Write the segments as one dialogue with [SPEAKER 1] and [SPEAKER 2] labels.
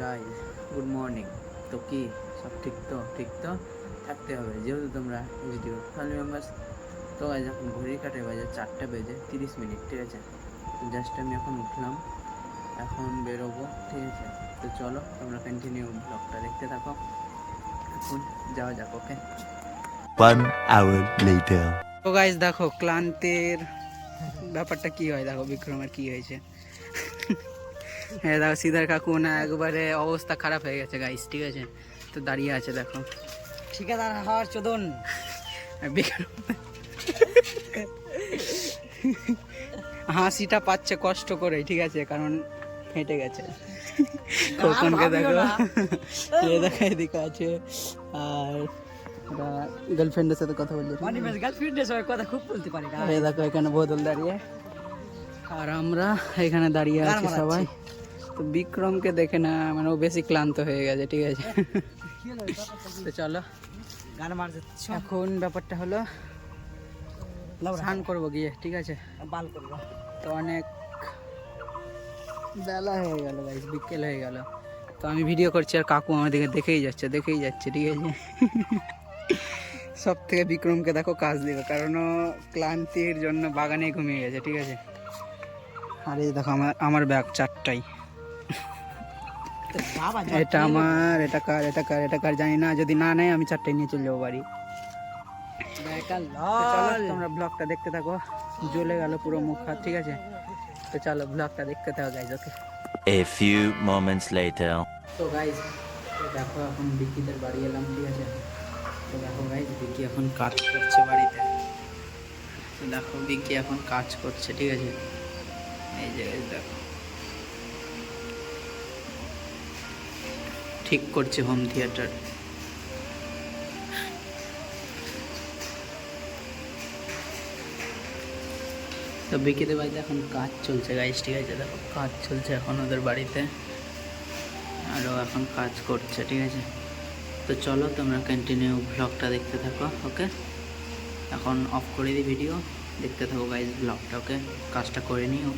[SPEAKER 1] Guys good morning তো কি? সব ঠিক তো? ঠিক তো? থাকতে হবে যেহেতু তোমরা ভিডিও ফ্যামিলি মেম্বার্স তো আজ এখন ঘড়ি কাটে বাজে চারটে বেজে তিরিশ মিনিট ঠিক আছে? জাস্ট আমি এখন উঠলাম এখন বেরোবো ঠিক আছে? তো চলো তোমরা কন্টিনিউ ব্লগটা দেখতে থাকো। এখন যাওয়া যাক ওকে
[SPEAKER 2] তো গাইজ দেখো ক্লান্তের ব্যাপারটা কি হয়? দেখো বিক্রমের কি হয়েছে? হ্যাঁ দেখো সিদ্ধার কাকু না একবারে অবস্থা খারাপ হয়ে গেছে গাইস ঠিক আছে? তো দাঁড়িয়ে আছে দেখো।
[SPEAKER 3] ঠিকাদার হওয়ার চোদন।
[SPEAKER 2] হাসিটা পাচ্ছে কষ্ট করে ঠিক আছে কারণ ফেটে গেছে। খোকনকে দেখো? এ দেখো এদিকে আছে। আর গার্লফ্রেন্ডের সাথে কথা বলছে
[SPEAKER 3] গার্লফ্রেন্ডের সঙ্গে কথা খুব বলতে পারি
[SPEAKER 2] দেখো এখানে বোতল দাঁড়িয়ে। আর আমরা এখানে দাঁড়িয়ে আছি সবাই। তো বিক্রমকে দেখে না মানে ও বেশি ক্লান্ত হয়ে গেছে ঠিক আছে। তো চলো
[SPEAKER 3] গান মারছে।
[SPEAKER 2] এখন ব্যাপারটা হলো স্নান করব গিয়ে ঠিক আছে?
[SPEAKER 3] বাল করব।
[SPEAKER 2] তো অনেক বেলা হয়ে গেল গাইস বিকেল হয়ে গেল। তো আমি ভিডিও করছি আর কাকু আমাদেরকে দেখেই যাচ্ছে দেখেই যাচ্ছে ঠিক আছে? সব থেকে বিক্রমকে দেখো কাজ দিবে কারণ ও ক্লান্তির জন্য বাগানে ঘুমিয়ে গেছে ঠিক আছে? আর এই দেখো আমার আমার ব্যাগ চারটাই। এটা আমার এটা কার এটা কার এটা কার জানি না যদি না নেয় আমি চারটাই নিয়ে চলে যাব বাড়ি। তোমরা ব্লগটা দেখতে থাকো। জ্বলে গেল পুরো মুখ হাত ঠিক আছে? তো চলো ব্লগটা দেখতে থাকো guys okay
[SPEAKER 4] A few moments later.
[SPEAKER 2] তো গাইজ দেখো এখন বিকিদের বাড়ি এলাম ঠিক আছে? তো দেখো গাইজ বিকি এখন কাজ করছে বাড়িতে। তো দেখো বিকি এখন কাজ করছে ঠিক আছে? এই যে দেখো। ঠিক করছে হোম থিয়েটার তো বিকিদের বাড়িতে এখন কাজ চলছে গাইজ ঠিক আছে? দেখো, কাজ চলছে এখন ওদের বাড়িতে। আরও এখন কাজ করছে, ঠিক আছে? তো চলো, তোমরা কন্টিনিউ ব্লগটা দেখতে থাকো ওকে এখন অফ করে দিই ভিডিও দেখতে থাকো গাইজ ব্লগটা ওকে কাজটা করে নিও।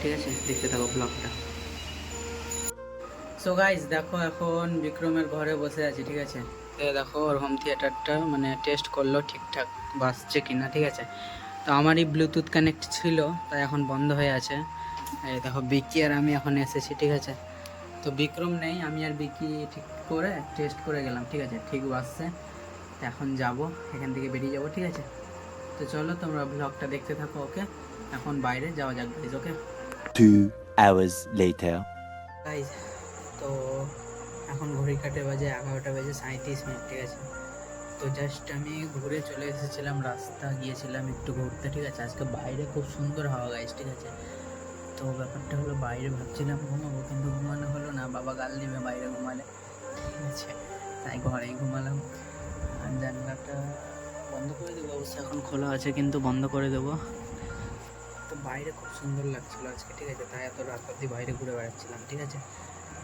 [SPEAKER 2] ঠিক আছে? দেখতে থাকো ব্লগটা সো গাইজ দেখো এখন বিক্রমের ঘরে বসে আছি ঠিক আছে? দেখো ওর হোম থিয়েটারটা মানে টেস্ট করল ঠিকঠাক বাজছে কিনা ঠিক আছে? তো আমারই ব্লুটুথ কানেক্ট ছিল তাই এখন বন্ধ হয়ে আছে। এই দেখো বিকি আর আমি এখন এসেছি ঠিক আছে? তো বিক্রম নেই আমি আর বিকি ঠিক করে টেস্ট করে গেলাম ঠিক আছে? ঠিক বাসছে তো এখন যাব এখান থেকে বেরিয়ে যাব ঠিক আছে? তো চলো তোমরা ব্লগটা দেখতে থাকো ওকে? এখন বাইরে যাওয়া যাক guys okay?
[SPEAKER 4] Two hours later.
[SPEAKER 2] Guys তো এখন ঘড়ি কাটে বাজে এগারোটা বেজে সাঁত্রিশ মিনিট, ঠিক আছে? তো জাস্ট আমি ঘুরে চলে এসেছিলাম, রাস্তা গিয়েছিলাম একটু ঘুরতে, ঠিক আছে? আজকে বাইরে খুব সুন্দর হাওয়া গাইজ ঠিক আছে? তো ব্যাপারটা হলো বাইরে ভাবছিলাম ঘুমাবো, কিন্তু ঘুমানো হলো না, বাবা গাল দিবে বাইরে ঘুমালে, ঠিক আছে? তাই ঘরেই ঘুমালাম। আর জানলাটা বন্ধ করে দেবো, অবশ্য এখন খোলা আছে, কিন্তু বন্ধ করে দেবো। তো বাইরে খুব সুন্দর লাগছিল আজকে, ঠিক আছে? তাই এত রাত অব্দি বাইরে ঘুরে বেড়াচ্ছিলাম, ঠিক আছে?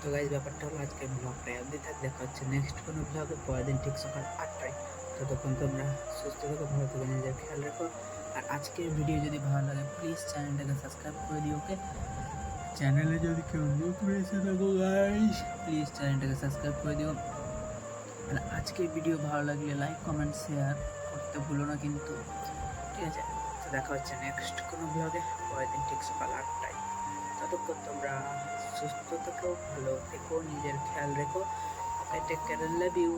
[SPEAKER 2] তো গাইজ ব্যাপারটা হলো আজকে ব্লগটা অব্দি থাক দেখা হচ্ছে নেক্সট কোনো ব্লগে পরের দিন ঠিক সকাল আটটায়। ততক্ষণ তোমরা সুস্থ থেকো ভালো থেকো নিজের খেয়াল রাখো। আর আজকের ভিডিও যদি ভালো লাগে প্লিজ চ্যানেলটাকে সাবস্ক্রাইব করে দিও ওকে চ্যানেলে যদি কেউ নতুন এসে থাকো গাইজ প্লিজ চ্যানেলটাকে সাবস্ক্রাইব করে দিও। আর আজকের ভিডিও ভালো লাগলে লাইক কমেন্ট শেয়ার করতে ভুলো না কিন্তু ঠিক আছে? তো দেখা হচ্ছে নেক্সট কোনো ব্লগে পরের দিন ঠিক সকাল আটটায়। ততক্ষণ তোমরা সুস্থ থেকো ভালো থেকো নিজের খেয়াল রেখো। Take care love you